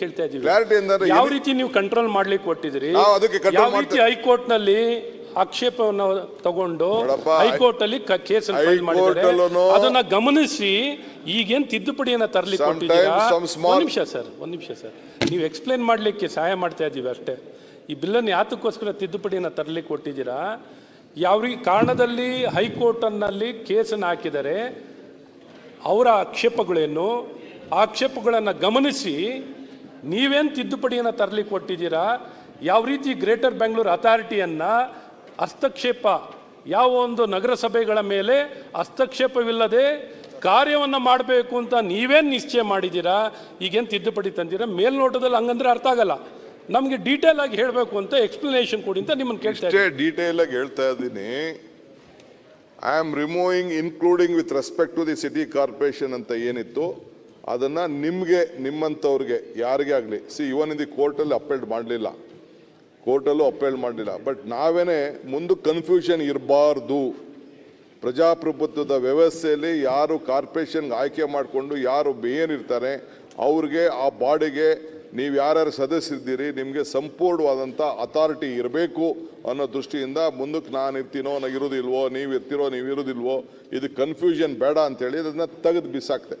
ಕೇಳ್ತಾ ಇದೀವಿ. ಯಾವ ರೀತಿ ನೀವು ಕಂಟ್ರೋಲ್ ಮಾಡ್ಲಿಕ್ಕೆ ಕೊಟ್ಟಿದ್ರಿ ಯಾವ ರೀತಿ ಹೈಕೋರ್ಟ್ನಲ್ಲಿ ಆಕ್ಷೇಪವನ್ನು ತಗೊಂಡು ಹೈಕೋರ್ಟ್ ಅಲ್ಲಿ ಕೇಸ್ ಫೈಲ್ ಮಾಡಿದ್ದಾರೆ. ಅದನ್ನ ಗಮನಿಸಿ ಈಗೇನ್ ತಿದ್ದುಪಡಿಯನ್ನ ತರ್ಲಿಕ್ಕೆ ಕೊಟ್ಟಿದ್ದೀರಾ? ಒಂದ್ ನಿಮಿಷ ಸರ್ ಒಂದ್ ನಿಮಿಷ ಸರ್ ನೀವು ಎಕ್ಸ್ಪ್ಲೇನ್ ಮಾಡ್ಲಿಕ್ಕೆ ಸಹಾಯ ಮಾಡ್ತಾ ಇದೀವಿ ಅಷ್ಟೇ. ಈ ಬಿಲ್ಲನ್ನು ಯಾತಕ್ಕೋಸ್ಕರ ತಿದ್ದುಪಡಿಯನ್ನ ತರಲಿಕ್ಕೆ ಕೊಟ್ಟಿದ್ದೀರಾ? ಯಾವ ಕಾರಣದಲ್ಲಿ ಕಾರಣದಲ್ಲಿ ಹೈಕೋರ್ಟ್ನಲ್ಲಿ ಕೇಸನ್ನು ಹಾಕಿದರೆ ಅವರ ಆಕ್ಷೇಪಗಳೇನು? ಆಕ್ಷೇಪಗಳನ್ನು ಗಮನಿಸಿ ನೀವೇನು ತಿದ್ದುಪಡಿಯನ್ನು ತರಲಿ ಕೊಟ್ಟಿದ್ದೀರಾ? ಯಾವ ರೀತಿ ಗ್ರೇಟರ್ ಬೆಂಗಳೂರು ಅಥಾರಿಟಿಯನ್ನು ಹಸ್ತಕ್ಷೇಪ, ಯಾವ ಒಂದು ನಗರಸಭೆಗಳ ಮೇಲೆ ಹಸ್ತಕ್ಷೇಪವಿಲ್ಲದೆ ಕಾರ್ಯವನ್ನು ಮಾಡಬೇಕು ಅಂತ ನೀವೇನು ನಿಶ್ಚಯ ಮಾಡಿದ್ದೀರಾ? ಈಗೇನು ತಿದ್ದುಪಡಿ ತಂದಿರಾ? ಮೇಲ್ನೋಟದಲ್ಲಿ ಹಂಗಂದ್ರೆ ಅರ್ಥ ಆಗಲ್ಲ. ನಮಗೆ ಡೀಟೇಲ್ ಆಗಿ ಹೇಳಬೇಕು ಅಂತ ಎಕ್ಸ್ಪ್ಲನೇಷನ್ ಕೊಡಿ ಅಂತ ನಿಮ್ಮನ್ನು ಕೇಳ್ತಾ. ಡೀಟೇಲ್ ಆಗಿ ಹೇಳ್ತಾ ಇದ್ದೀನಿ. I am removing including with respect to the city corporation ಅಂತ ಏನಿತ್ತು ಅದನ್ನ ನಿಮಗೆ ನಿಮ್ಮಂಥವ್ರಿಗೆ ಯಾರಿಗೇ ಆಗಲಿ. ಸಿ ಇವನ್ ಇದು ಕೋರ್ಟಲ್ಲಿ ಅಪೇಲ್ಡ್ ಮಾಡಲಿಲ್ಲ. ಕೋರ್ಟಲ್ಲೂ ಅಪೇಲ್ಡ್ ಮಾಡಲಿಲ್ಲ. ಬಟ್ ನಾವೇನೆ ಮುಂದೆ ಕನ್ಫ್ಯೂಷನ್ ಇರಬಾರ್ದು. ಪ್ರಜಾಪ್ರಭುತ್ವದ ವ್ಯವಸ್ಥೆಯಲ್ಲಿ ಯಾರು ಕಾರ್ಪೊರೇಷನ್ಗೆ ಆಯ್ಕೆ ಮಾಡಿಕೊಂಡು ಯಾರು ಏನಿರ್ತಾರೆ ಅವ್ರಿಗೆ ಆ ಬಾಡಿಗೆ ನೀವು ಯಾರ್ಯಾರು ಸದಸ್ಯರಿದ್ದೀರಿ ನಿಮಗೆ ಸಂಪೂರ್ಣವಾದಂಥ ಅಥಾರಿಟಿ ಇರಬೇಕು ಅನ್ನೋ ದೃಷ್ಟಿಯಿಂದ ಮುಂದಕ್ಕೆ ನಾನು ಇರ್ತೀನೋ ನಾನು ಇರೋದಿಲ್ವೋ, ನೀವು ಇರ್ತೀರೋ, ನೀವು ಇರೋದಿಲ್ವೋ, ಇದು ಕನ್ಫ್ಯೂಷನ್ ಬೇಡ ಅಂತೇಳಿ ಅದನ್ನ ತೆಗೆದು ಬಿಸಾಕ್ತೆ